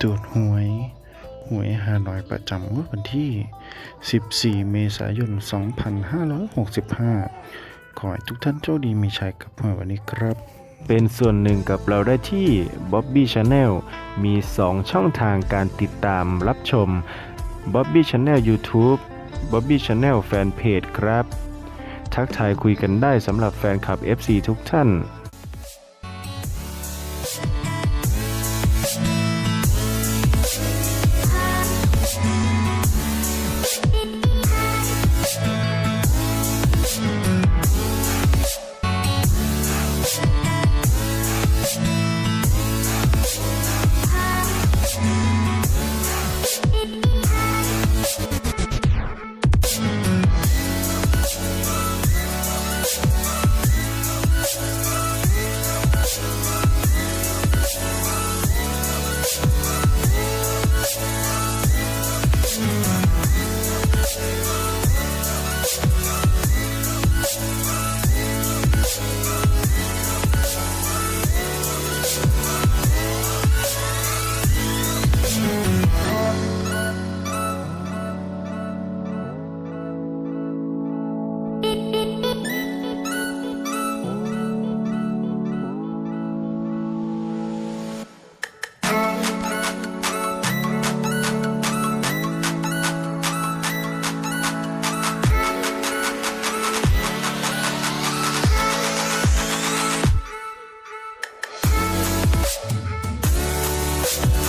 ตรวจหวย หวยฮานอยประจำวดวันที่ 14 เมษายน 2565 ขอให้ทุกท่านโชคดีมีชัยกับหวยวันนี้ครับ เป็นส่วนหนึ่งกับเราได้ที่ Bobby Channel มี 2 ช่องทางการติดตามรับชม Bobby Channel YouTube Bobby Channel Fanpage ครับ ทักทายคุยกันได้สำหรับแฟนคลับ FC ทุกท่าน